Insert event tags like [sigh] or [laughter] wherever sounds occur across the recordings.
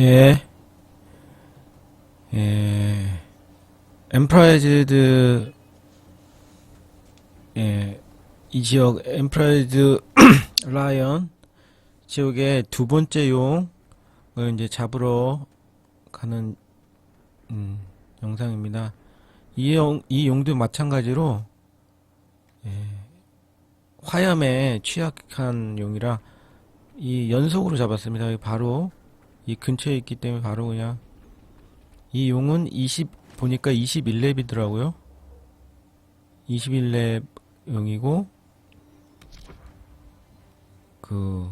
예. 예. 엠프라이즈드 예. 이 지역 엠프라이즈 [clears throat] 라이언 지역의 두 번째 용을 이제 잡으러 가는 음, 영상입니다. 이 용, 이 용도 마찬가지로 예, 화염에 취약한 용이라 이 연속으로 잡았습니다. 바로 이 근처에 있기 때문에 바로 그냥 이 용은 20 보니까 21렙이더라고요. 21렙 용이고 그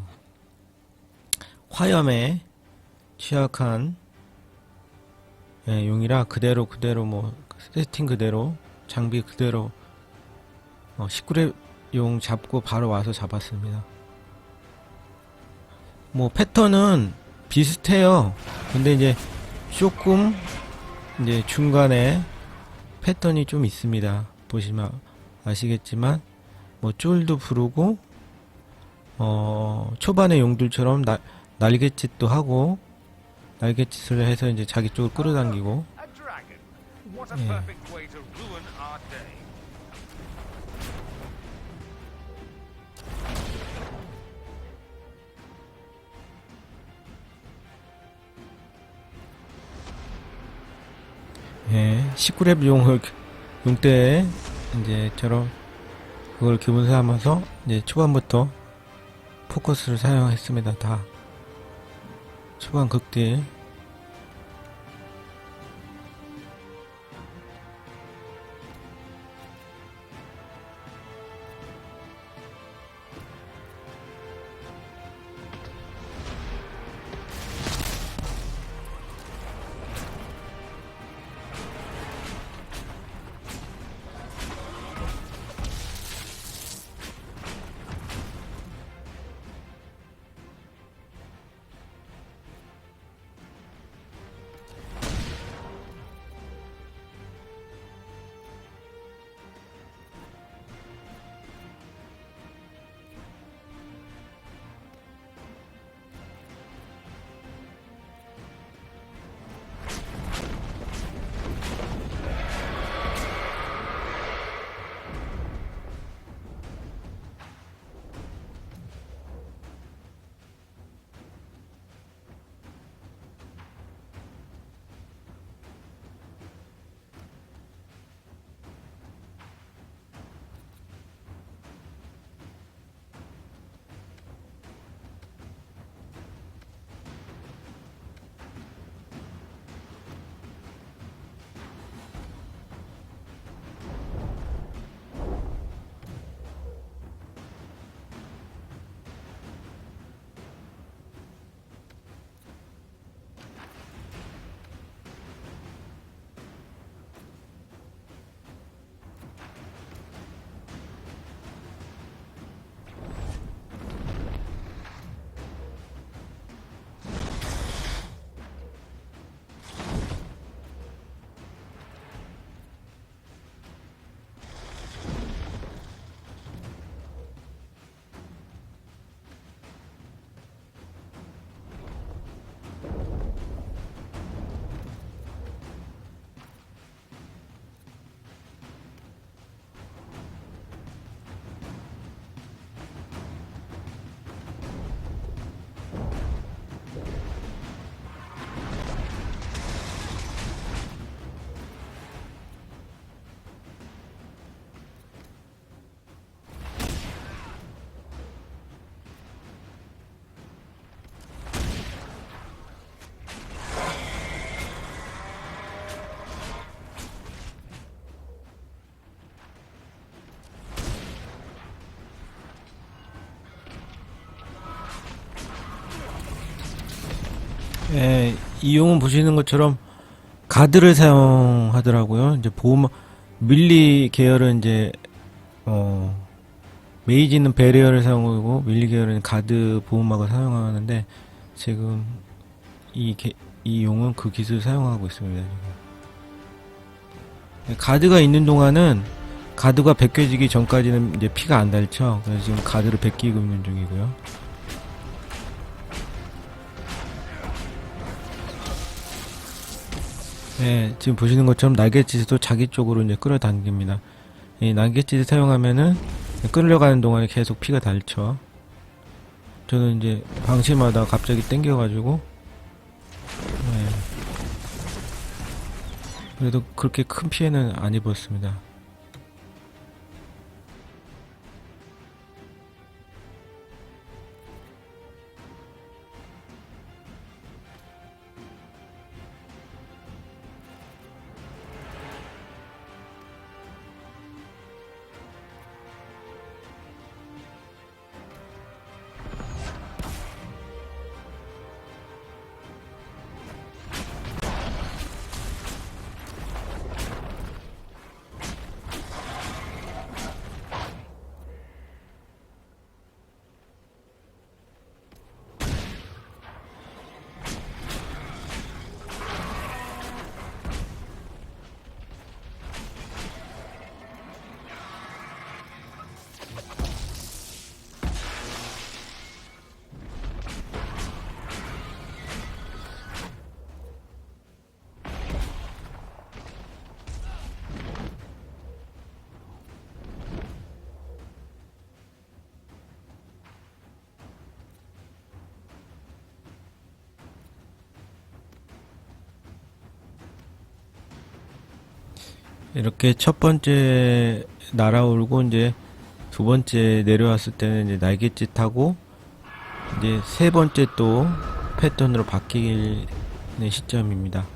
화염에 취약한 예, 용이라 그대로 그대로 뭐 세팅 그대로 장비 그대로 어, 19렙 용 잡고 바로 와서 잡았습니다. 뭐 패턴은 비슷해요. 근데 이제 조금 이제 중간에 패턴이 좀 있습니다. 보시면 아시겠지만 뭐 쫄도 부르고 어 초반의 용들처럼 나, 날갯짓도 하고 날갯짓을 해서 이제 자기 쪽으로 끌어당기고 A 예, 19렙 용을 용때 이제 저런 그걸 기본 삼아서 이제 초반부터 포커스를 사용했습니다. 다 초반 극딜 예, 이 용은 보시는 것처럼 가드를 사용하더라고요. 이제 보험 밀리 계열은 이제 어 메이지는 베리어를 사용하고 밀리 계열은 가드 보호막을 사용하는데 지금 이, 게, 이 용은 그 기술을 사용하고 있습니다. 가드가 있는 동안은 가드가 벗겨지기 전까지는 이제 피가 안 닳죠. 그래서 지금 가드를 벗기고 있는 중이고요. 예, 지금 보시는 것처럼 날갯짓도 자기 쪽으로 이제 끌어당깁니다. 이 날갯짓을 사용하면은 끌려가는 동안에 계속 피가 닳죠. 저는 이제 방심하다 갑자기 땡겨가지고, 예. 그래도 그렇게 큰 피해는 안 입었습니다. 이렇게 첫 번째 날아오르고 이제 두 번째 내려왔을 때는 이제 날갯짓하고 이제 세 번째 또 패턴으로 바뀌는 시점입니다.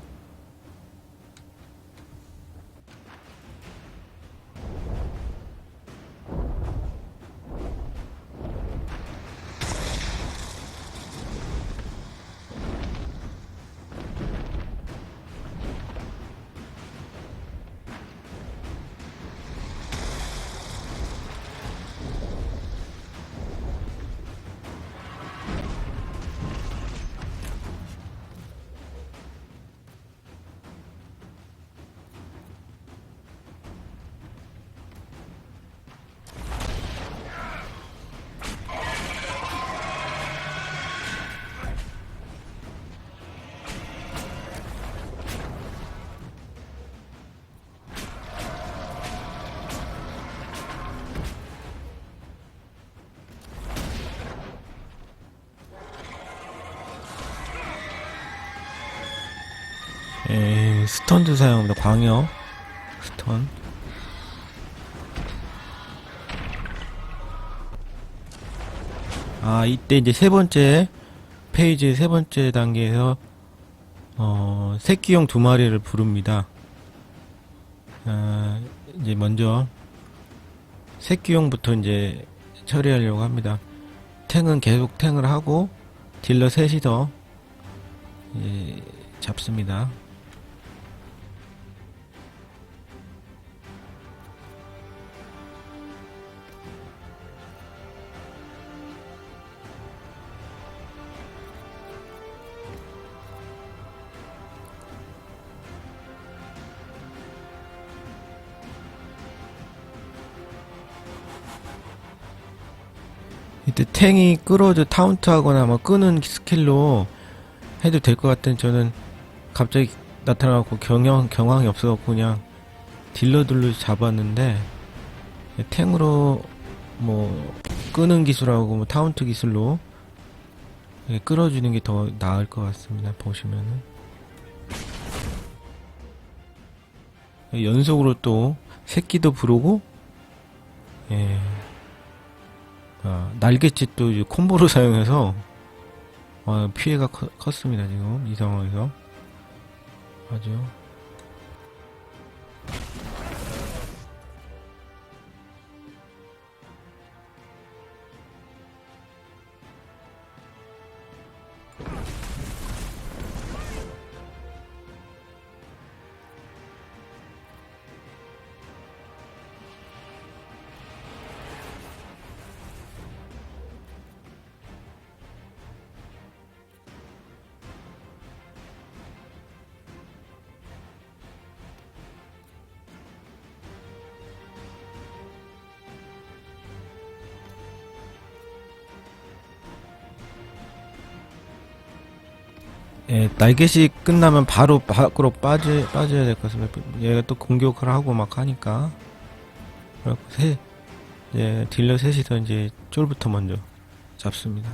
에, 스턴도 사용합니다. 광역 스턴. 아 이때 이제 세 번째 페이지 세 번째 단계에서 어, 새끼용 두 마리를 부릅니다. 아, 이제 먼저 새끼용부터 이제 처리하려고 합니다. 탱은 계속 탱을 하고 딜러 셋이서 예, 잡습니다. 이때 탱이 끌어도 타운트하거나 뭐 끄는 스킬로 해도 될 것 같은 저는 갑자기 나타나갖고 경영 경황이 없어갖고 그냥 딜러들로 잡았는데 탱으로 뭐 끄는 기술하고 뭐 타운트 기술로 예, 끌어주는 게 더 나을 것 같습니다. 보시면은 연속으로 또 새끼도 부르고 예. 아, 날갯짓도 콤보로 [laughs] 사용해서 어, 피해가 커- 컸습니다 지금 이 상황에서. 아주 예, 날개시 끝나면 바로 밖으로 빠져, 빠져야 될 것 같습니다. 얘가 또 공격을 하고 막 하니까. 그래갖고 세, 예, 딜러 셋이서 이제 쫄부터 먼저 잡습니다.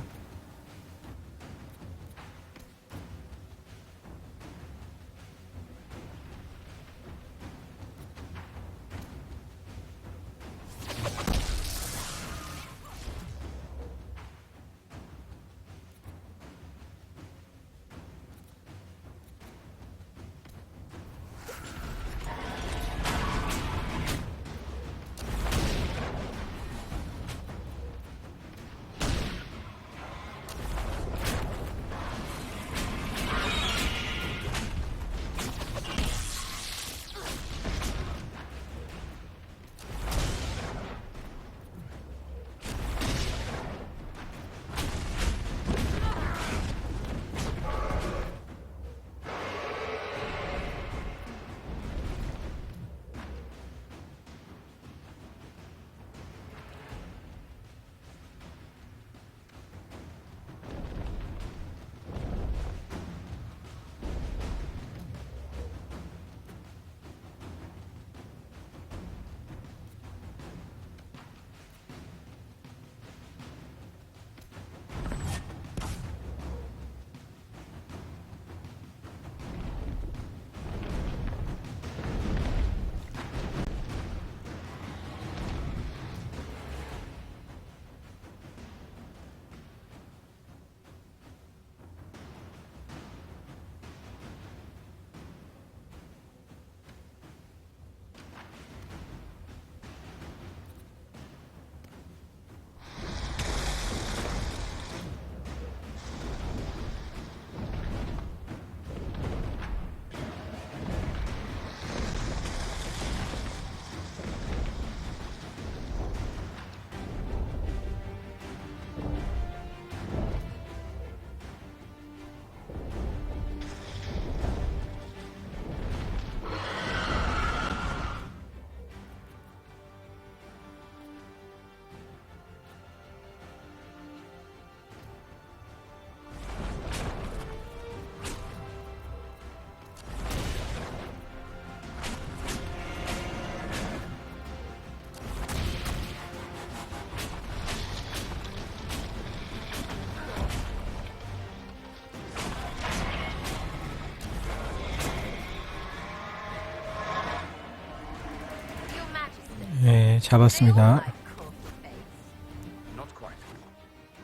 잡았습니다. They all like coffee face. Not quite.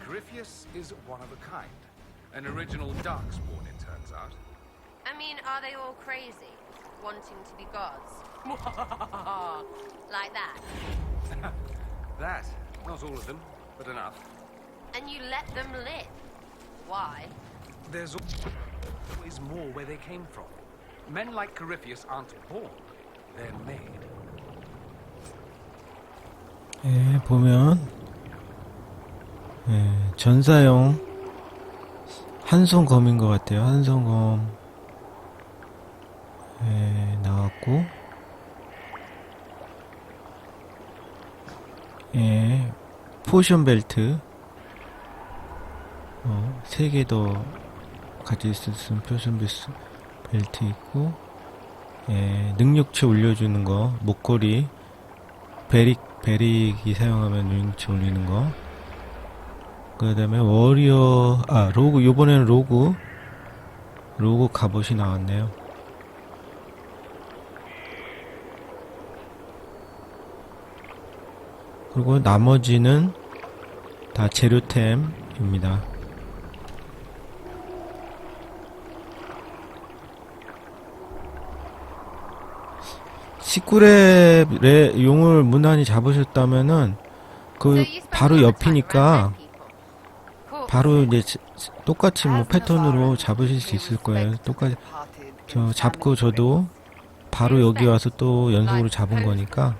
Corypheus is one of a kind. An original Darkspawn, it turns out. I mean, are they all crazy? Wanting to be gods? like that? [laughs] That, not all of them, but enough. And you let them live? Why? There's always more where they came from. Men like Corypheus aren't born, they're made. 예, 보면, 예, 전사용 한손검인 것 같아요. 한손검, 예, 나왔고, 예, 포션 벨트, 어, 세개더 가질 수 있는 포션 벨트 있고, 예, 능력치 올려주는 거, 목걸이, 베릭 베릭이 사용하면 능력치 올리는 거. 그 다음에 워리어 아 로그 요번에는 로그 로그 갑옷이 나왔네요. 그리고 나머지는 다 재료템입니다. 시쿠레 용을 무난히 잡으셨다면은 그 바로 옆이니까. 바로 이제 지- 똑같이 뭐 패턴으로 잡으실 수 있을 거예요. 똑같이 저 잡고 저도 바로 여기 와서 또 연속으로 잡은 거니까